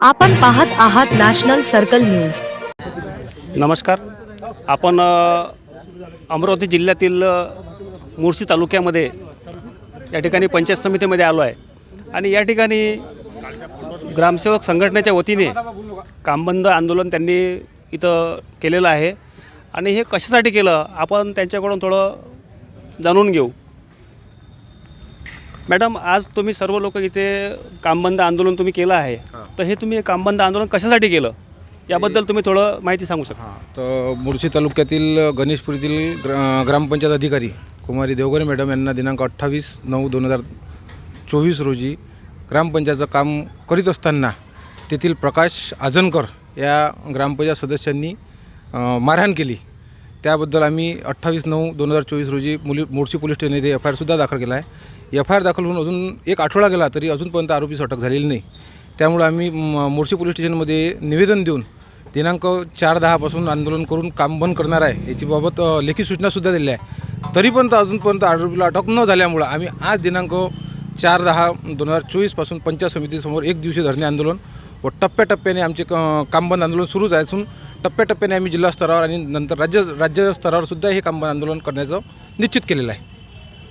आपण पाहत आहात नॅशनल सर्कल न्यूज. नमस्कार. आपण अमरावती जिल्ह्यातील मुळशी तालुक्यामध्ये या ठिकाणी पंचायत समितीमध्ये आलो आहे. आणि या ठिकाणी ग्रामसेवक संघटनेच्या वतीने कामबंद आंदोलन त्यांनी इथं केलेलं आहे. आणि हे कशासाठी केलं? आपण त्यांच्याकडून थोडं जाणून घेऊ. मॅडम आज तुम्ही सर्व लोक इथे कामबंद आंदोलन तुम्ही केलं आहे. तर हे तुम्ही कामबंद आंदोलन कशासाठी केलं? याबद्दल तुम्ही थोडं माहिती सांगू शकता. तर मुळशी तालुक्यातील गणेशपुरीतील ग्र ग्रामपंचायत अधिकारी कुमारी देवगरे मॅडम यांना दिनांक अठ्ठावीस नऊ दोन हजार चोवीस रोजी ग्रामपंचायतचं काम करीत असताना तेथील प्रकाश आजनकर या ग्रामपंचायत सदस्यांनी मारहाण केली. त्याबद्दल आम्ही अठ्ठावीस नऊ दोन हजार चोवीस रोजी मुली मुळशी पोलीस स्टेशन येथे एफ आय आरसुद्धा दाखल केला आहे. एफ आय आर दाखल होऊन अजून एक आठवडा गेला तरी अजूनपर्यंत आरोपीस अटक झालेली नाही. त्यामुळं आम्ही म- पोलीस स्टेशनमध्ये निवेदन देऊन दिनांक चार दहापासून आंदोलन करून काम बंद करणार आहे याची बाबत लेखी सूचनासुद्धा दिलेल्या आहे. तरीपर्यंत अजूनपर्यंत आरोपीला अटक न झाल्यामुळं आम्ही आज दिनांक चार दहा दोन हजार चोवीसपासून पंचायत समितीसमोर एक दिवशी धरणे आंदोलन व टप्प्याटप्प्याने आमचे क कामबंद आंदोलन सुरूच आहे. असून टप्प्याटप्प्याने आम्ही जिल्हा स्तरावर आणि नंतर राज्य राज्य स्तरावरसुद्धा हे कामबंद आंदोलन करण्याचं निश्चित केलेलं आहे.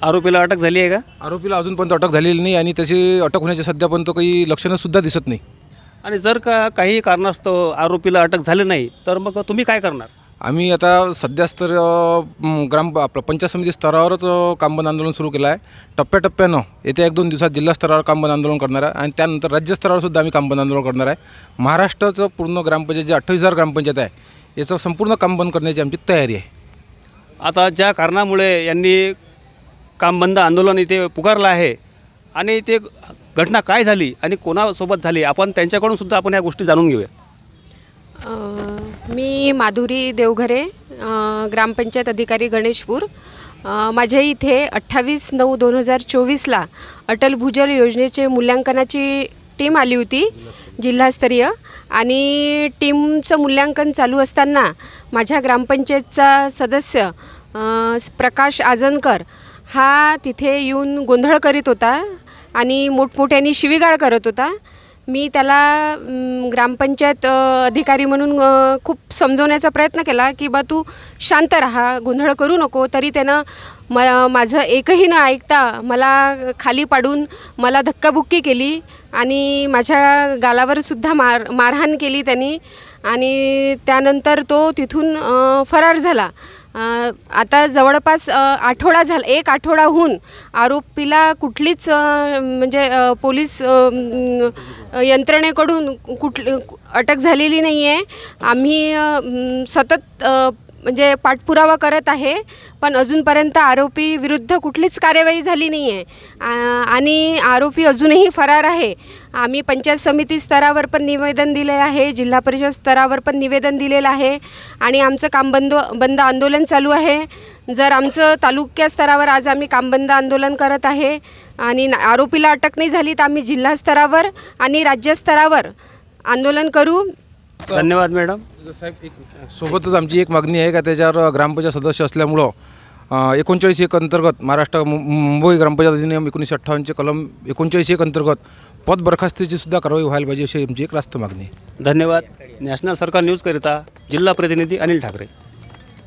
आरोपीला अटक झाली आहे का? आरोपीला अजूनपर्यंत अटक झालेली नाही आणि त्याची अटक होण्याची सध्यापर्यंत काही लक्षणंसुद्धा दिसत नाही. आणि जर का काही कारणास्तव आरोपीला अटक झाले नाही तर मग तुम्ही काय करणार? आम्ही आता सध्या स्तर ग्राम आपलं पंचायत समिती स्तरावरच अ, कामबंद आंदोलन सुरू केलं आहे. टप्प्याटप्प्यानं येत्या एक दोन दिवसात जिल्हा स्तरावर कामबंद आंदोलन करणार आहे आणि त्यानंतर राज्य स्तरावर सुद्धा आम्ही कामबंद आंदोलन करणार आहे. महाराष्ट्राचं पूर्ण ग्रामपंचायत जे अठ्ठावीस हजार ग्रामपंचायत आहे याचं संपूर्ण काम बंद करण्याची आमची तयारी आहे. आता ज्या कारणामुळे यांनी काम बंद आंदोलन इथे पुकारलं आहे. आणि ते घटना काय झाली आणि कोणासोबत झाली आपण त्यांच्याकडून सुद्धा आपण या गोष्टी जाणून घेऊया. मी माधुरी देवघरे ग्रामपंचायत अधिकारी गणेशपूर. माझ्या इथे अठ्ठावीस नऊ दोन हजार चोवीसला अटल भूजल योजनेचे मूल्यांकनाची टीम आली होती जिल्हास्तरीय. आणि टीमचं मूल्यांकन चालू असताना माझ्या ग्रामपंचायतचा सदस्य प्रकाश आजनकर हा तिथे येऊन गोंधळ करीत होता आणि मोठमोठ्याने शिवीगाळ करत होता. मी त्याला ग्रामपंचायत अधिकारी म्हणून खूप समजवण्याचा प्रयत्न केला की बा तू शांत राहा गोंधळ करू नको. तरी त्यानं म माझं एकही न ऐकता मला खाली पाडून मला धक्काबुक्की केली आणि माझ्या गालावरसुद्धा मार मारहाण केली त्यांनी. आणि त्यानंतर तो तिथून फरार झाला. आता जवळपास आठवडा झाला एक आठवडाहून आरोपीला कुठलीच म्हणजे पोलीस यंत्रणेकडून कुठली अटक झालेली नाही आहे आम्ही सतत म्हणजे पाठपुरावा करत आहे पण अजूनपर्यंत आरोपी विरुद्ध कुठलीच कार्यवाही झाली नाही आहे आणि आरोपी अजूनही फरार आहे. आम्ही पंचायत समिती स्तरावर पण निवेदन दिले आहे जिल्हा परिषद स्तरावर पण निवेदन दिलेलं आहे आणि आमचं काम बंद बंद आंदोलन चालू आहे. जर आमचं तालुक्या स्तरावर आज आम्ही कामबंद आंदोलन करत आहे आणि ना- आरोपीला अटक नाही झाली तर आम्ही जिल्हा स्तरावर आणि राज्यस्तरावर आंदोलन करू. धन्यवाद मॅडम. साहेब एक सोबतच आमची एक मागणी आहे का त्याच्यावर ग्रामपंचायत सदस्य असल्यामुळं एकोणचाळीस एक अंतर्गत महाराष्ट्र मु- मुंबई ग्रामपंचायत अधिनियम एकोणीसशे अठ्ठावन्नचे कलम एकोणचाळीस एक अंतर्गत पद बरखास्तीची सुद्धा कारवाई व्हायला पाहिजे अशी आमची एक रास्त मागणी धन्यवाद. नॅशनल सरकार न्यूजकरिता जिल्हा प्रतिनिधी अनिल ठाकरे.